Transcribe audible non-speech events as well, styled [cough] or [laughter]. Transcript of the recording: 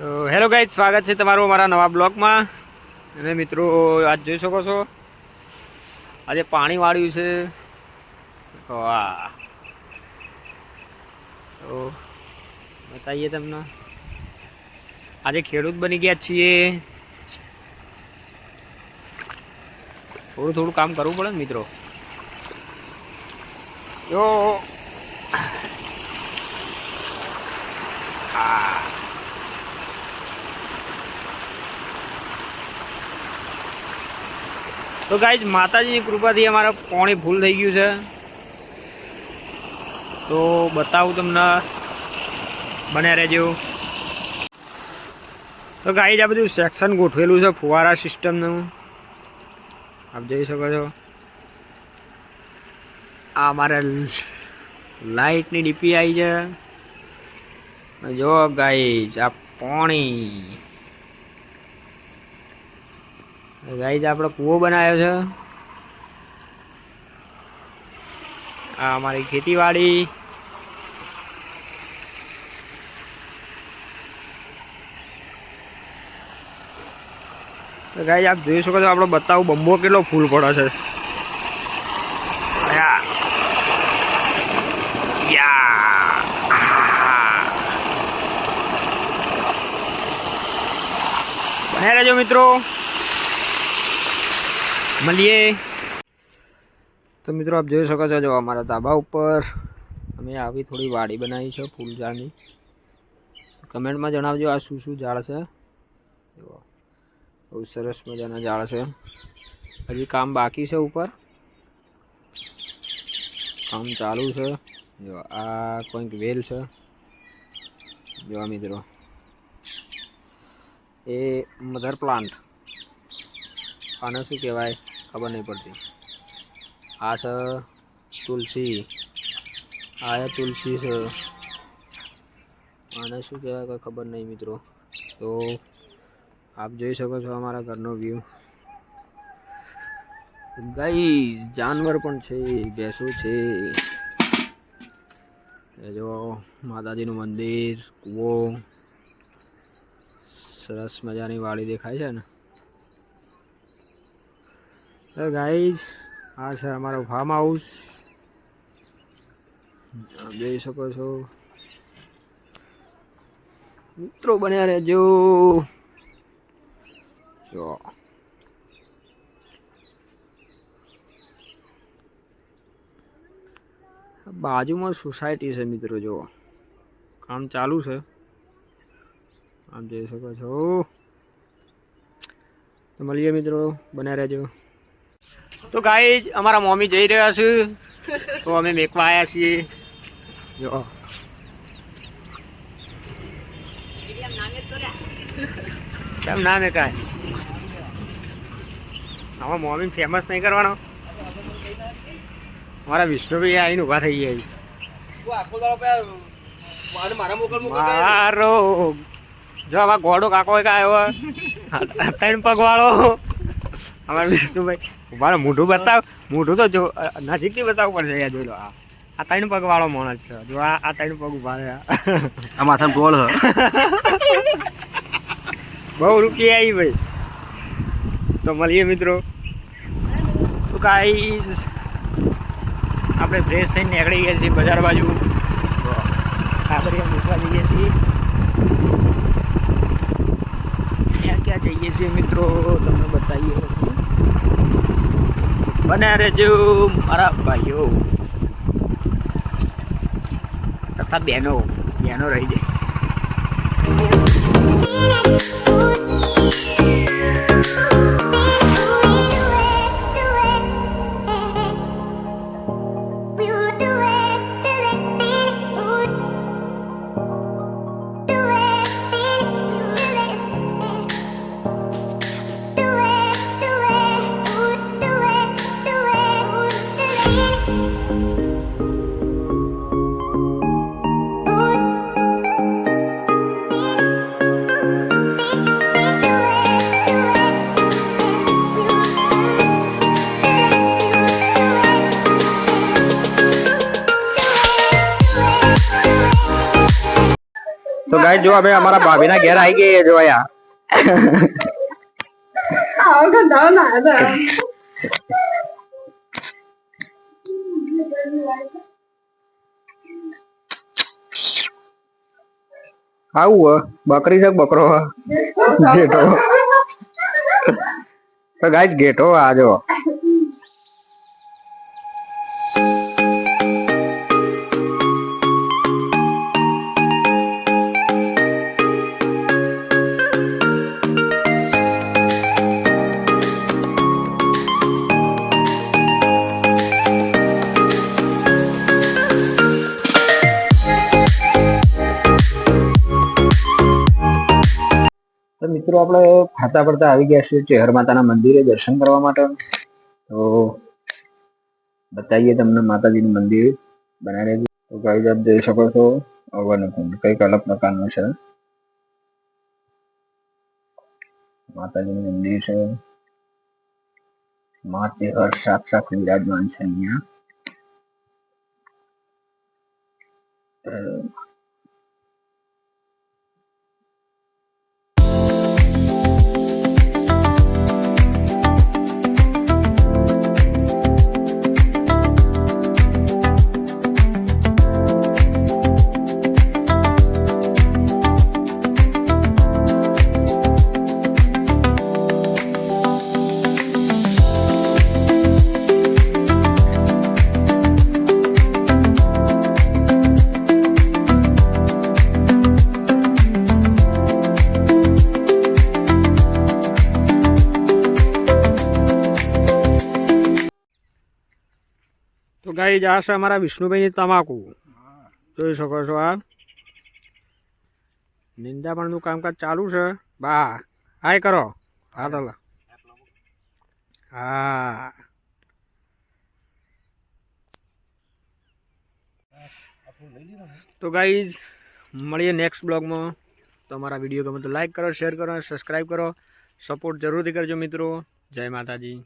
Hello guide સ્વાગત છે તમારું અમારા નવા બ્લોગમાં. અને મિત્રો, આજ જોઈ શકો છો, આજે પાણી વાળ્યું છે. વાહ તો બતાવીએ તમને. આજે ખેડૂત બની ગયા છીએ. થોડું થોડું કામ કરવું પડે ને મિત્રો. જો. આ. તો ગાઈજ માતાજીની કૃપાથી અમારે પાણી ફૂલ થઈ ગયું છે. તો બતાવું તમને બને રહેજો. તો ગાઈજ આ બધું સેક્શન ગોઠવેલું છે ફુવારા સિસ્ટમનું આપ જોઈ શકો છો. આ અમારે લાઇટની ડીપી આવી છે. જો ગાઈજ આ પાણી ગાઈઝ આપણે કૂવો બનાવ્યો છે. આ અમારી ખેતીવાડી. તો ગાઈઝ આપ જોઈ શકો છો આપણો બતાવું બંબો કેટલો ફૂલ પડે છે. બન્યા રહેજો મિત્રો. મળીએ. તો મિત્રો આપ જોઈ શકો છો જો અમારા ધાબા ઉપર અમે આવી થોડી વાડી બનાવી છે ફૂલ ઝાડની કમેન્ટમાં જણાવજો આ શું શું ઝાડ છે. જુઓ, બહુ સરસ મજાના ઝાડ છે. હજી કામ બાકી છે ઉપર. કામ ચાલુ છે. જો આ કોઈક વેલ છે. જોવા મિત્રો, એ મધર પ્લાન્ટ. આને શું કહેવાય? ખબર નહીં પડતી. આ છે તુલસી. આ એ તુલસી છે. આને શું કહેવાય કોઈ ખબર નહીં મિત્રો. તો આપ જોઈ શકો છો અમારા ઘરનો વ્યૂ ગાઈ જાનવર પણ છે, ભેંસો છે. એ જો માતાજીનું મંદિર, કૂવો. સરસ મજાની વાડી દેખાય છે ને? તો ગાઈઝ આ છે અમારો ફાર્મ હાઉસ જોઈ શકો છો. મિત્રો બન્યા રહેજો. જો. બાજુમાં સોસાયટી છે મિત્રો, જો. કામ ચાલુ છે. આમ જોઈ શકો છો. તો મળીએ મિત્રો, બન્યા રહેજો. તો ગાઈ અમારા મમ્મી જઈ રહ્યા છે. તો અમે મેકવા આવ્યા છીએ. જો. કેમ ના મેકાય? આમાં મમ્મી ફેમસ નહીં કરવાનો. મારા વિષ્ણુભાઈ આવીને ઊભા થઈ ગયા મારો જો આમાં ગોડો કાકો એક આવ્યો ત્રણ પગ વાળો અમારા વિષ્ણુભાઈ મારે મોઢું બતાવ. મોઢું તો જો નજીકથી બતાવવું પડશે અહીંયા જોઈ લો આ. આ ત્રણ પગ વાળો માણસ છે. જો આ આ ત્રણ પગ ઊભા રહ્યા. આ માથામાં ગોળ હ. બહુ રૂકી આવી ભાઈ. તો મળીએ મિત્રો. તો ગાઈસ આપણે ફ્રેશ થઈને નીકળી ગયા છીએ બજાર બાજુ. કાબરિયા મૂકવા જઈએ છીએ. જઈએ છીએ મિત્રો, તમને બતાવીએ પછી. બને રહેજો મારા ભાઈઓ. તથા બહેનો બહેનો રહી જાય. તો ગાય જો હવે અમારા ભાભી ના ઘેર આવી ગઈ જો અહીંયા આવું બકરી છે બકરો? ઘેટો [laughs] [laughs] તો ગાય ઘેટો આ મિત્રો, આપણે ફરતા ફરતા આવી ગયા છીએ ચેહર માતાના મંદિરે દર્શન કરવા માટે તો બતાવીએ તમને માતાજીનું મંદિર બનાવેલું તો ગાઈઝ, આપ જોઈ શકો છો અવનકુંડ કંઈક અલગ પ્રકારનું છે. માતાજીનું મંદિર છે. મા ચેહર સાક્ષાત વિરાજમાન છે અહીંયા. આ છે અમારા વિષ્ણુભાઈની તમાકુ. જોઈ શકો છો આ. નિંદામણનું કામકાજ ચાલુ છે. બા, હાય કરો. હા ચાલો હા. તો ગાઈઝ, મળીએ નેક્સ્ટ બ્લોગમાં. તો અમારા વીડિયો ગમે તો લાઈક કરો શેર કરો સબસ્ક્રાઈબ કરો. સપોર્ટ જરૂરથી કરજો મિત્રો. જય માતાજી.